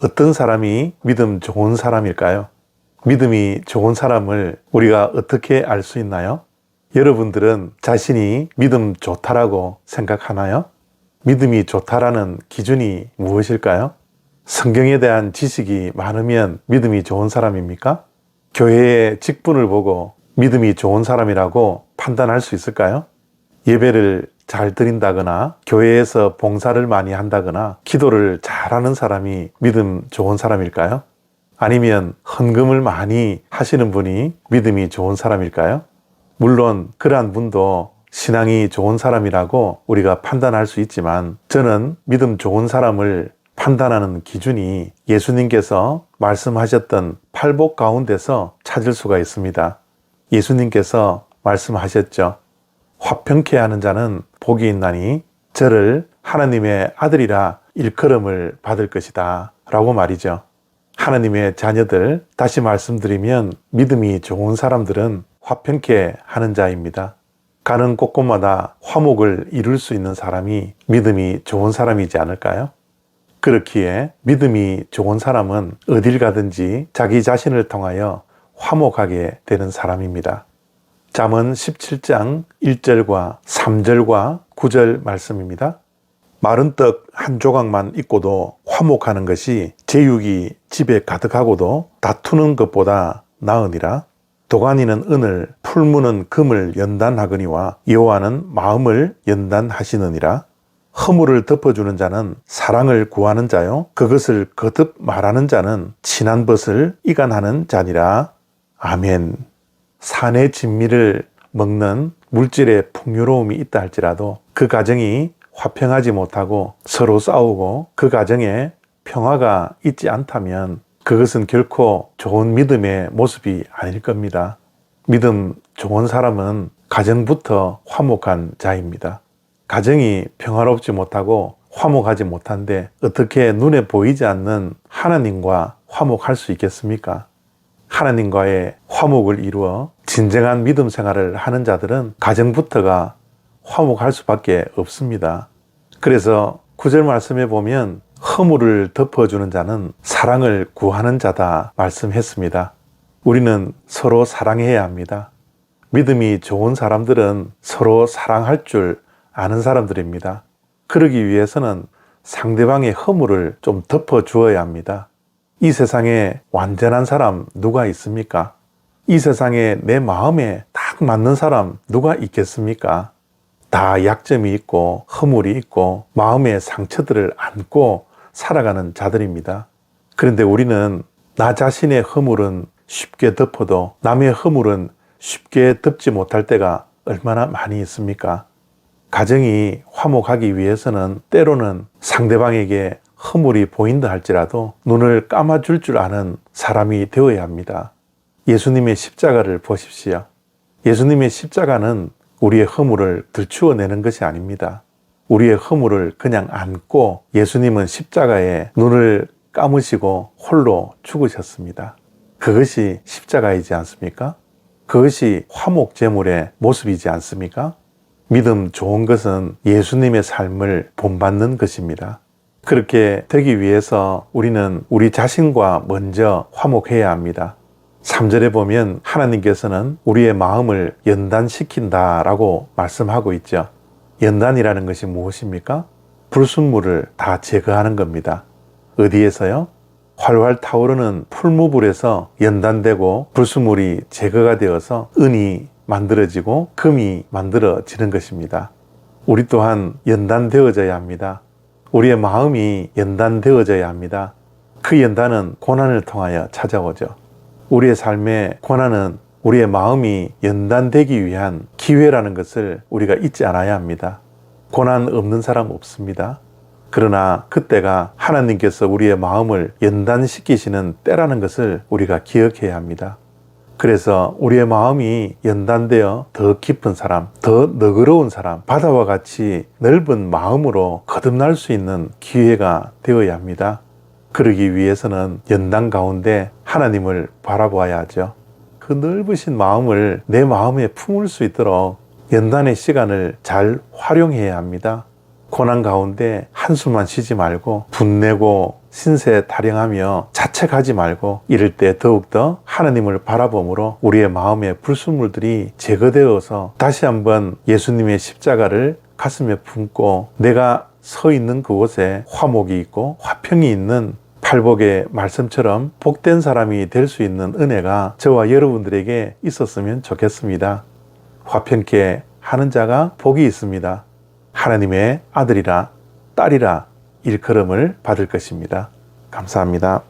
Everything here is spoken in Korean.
어떤 사람이 믿음 좋은 사람일까요? 믿음이 좋은 사람을 우리가 어떻게 알 수 있나요? 여러분들은 자신이 믿음 좋다라고 생각하나요? 믿음이 좋다라는 기준이 무엇일까요? 성경에 대한 지식이 많으면 믿음이 좋은 사람입니까? 교회의 직분을 보고 믿음이 좋은 사람이라고 판단할 수 있을까요? 예배를 잘 드린다거나 교회에서 봉사를 많이 한다거나 기도를 잘하는 사람이 믿음 좋은 사람일까요? 아니면 헌금을 많이 하시는 분이 믿음이 좋은 사람일까요? 물론 그러한 분도 신앙이 좋은 사람이라고 우리가 판단할 수 있지만 저는 믿음 좋은 사람을 판단하는 기준이 예수님께서 말씀하셨던 팔복 가운데서 찾을 수가 있습니다. 예수님께서 말씀하셨죠. 화평케 하는 자는 복이 있나니 저를 하나님의 아들이라 일컬음을 받을 것이다. 라고 말이죠. 하나님의 자녀들, 다시 말씀드리면 믿음이 좋은 사람들은 화평케 하는 자입니다. 가는 곳곳마다 화목을 이룰 수 있는 사람이 믿음이 좋은 사람이지 않을까요? 그렇기에 믿음이 좋은 사람은 어딜 가든지 자기 자신을 통하여 화목하게 되는 사람입니다. 잠언 17장 1절과 3절과 9절 말씀입니다. 마른 떡 한 조각만 있고도 화목하는 것이 제육이 집에 가득하고도 다투는 것보다 나으니라. 도가니는 은을, 풀무는 금을 연단하거니와 여호와는 마음을 연단하시느니라. 허물을 덮어주는 자는 사랑을 구하는 자요. 그것을 거듭 말하는 자는 친한 벗을 이간하는 자니라. 아멘. 산의 진미를 먹는 물질의 풍요로움이 있다 할지라도 그 가정이 화평하지 못하고 서로 싸우고 그 가정에 평화가 있지 않다면 그것은 결코 좋은 믿음의 모습이 아닐 겁니다. 믿음 좋은 사람은 가정부터 화목한 자입니다. 가정이 평화롭지 못하고 화목하지 못한데 어떻게 눈에 보이지 않는 하나님과 화목할 수 있겠습니까? 하나님과의 화목을 이루어 진정한 믿음 생활을 하는 자들은 가정부터가 화목할 수밖에 없습니다. 그래서 구절 말씀에 보면 허물을 덮어주는 자는 사랑을 구하는 자다 말씀했습니다. 우리는 서로 사랑해야 합니다. 믿음이 좋은 사람들은 서로 사랑할 줄 아는 사람들입니다. 그러기 위해서는 상대방의 허물을 좀 덮어 주어야 합니다. 이 세상에 완전한 사람 누가 있습니까? 이 세상에 내 마음에 딱 맞는 사람 누가 있겠습니까? 다 약점이 있고 허물이 있고 마음의 상처들을 안고 살아가는 자들입니다. 그런데 우리는 나 자신의 허물은 쉽게 덮어도 남의 허물은 쉽게 덮지 못할 때가 얼마나 많이 있습니까? 가정이 화목하기 위해서는 때로는 상대방에게 허물이 보인다 할지라도 눈을 감아줄 줄 아는 사람이 되어야 합니다. 예수님의 십자가를 보십시오. 예수님의 십자가는 우리의 허물을 들추어내는 것이 아닙니다. 우리의 허물을 그냥 안고 예수님은 십자가에 눈을 감으시고 홀로 죽으셨습니다. 그것이 십자가이지 않습니까? 그것이 화목제물의 모습이지 않습니까? 믿음 좋은 것은 예수님의 삶을 본받는 것입니다. 그렇게 되기 위해서 우리는 우리 자신과 먼저 화목해야 합니다. 3절에 보면 하나님께서는 우리의 마음을 연단시킨다 라고 말씀하고 있죠. 연단이라는 것이 무엇입니까? 불순물을 다 제거하는 겁니다. 어디에서요? 활활 타오르는 풀무불에서 연단되고 불순물이 제거가 되어서 은이 만들어지고 금이 만들어지는 것입니다. 우리 또한 연단되어져야 합니다. 우리의 마음이 연단되어져야 합니다. 그 연단은 고난을 통하여 찾아오죠. 우리의 삶의 고난은 우리의 마음이 연단되기 위한 기회라는 것을 우리가 잊지 않아야 합니다. 고난 없는 사람 없습니다. 그러나 그때가 하나님께서 우리의 마음을 연단시키시는 때라는 것을 우리가 기억해야 합니다. 그래서 우리의 마음이 연단되어 더 깊은 사람, 더 너그러운 사람, 바다와 같이 넓은 마음으로 거듭날 수 있는 기회가 되어야 합니다. 그러기 위해서는 연단 가운데 하나님을 바라보아야 하죠. 그 넓으신 마음을 내 마음에 품을 수 있도록 연단의 시간을 잘 활용해야 합니다. 고난 가운데 한숨만 쉬지 말고 분내고 신세 타령하며 자책하지 말고 이럴 때 더욱더 하나님을 바라봄으로 우리의 마음의 불순물들이 제거되어서 다시 한번 예수님의 십자가를 가슴에 품고 내가 서 있는 그곳에 화목이 있고 화평이 있는 팔복의 말씀처럼 복된 사람이 될 수 있는 은혜가 저와 여러분들에게 있었으면 좋겠습니다. 화평케 하는 자가 복이 있습니다. 하나님의 아들이라 딸이라 일컬음을 받을 것입니다. 감사합니다.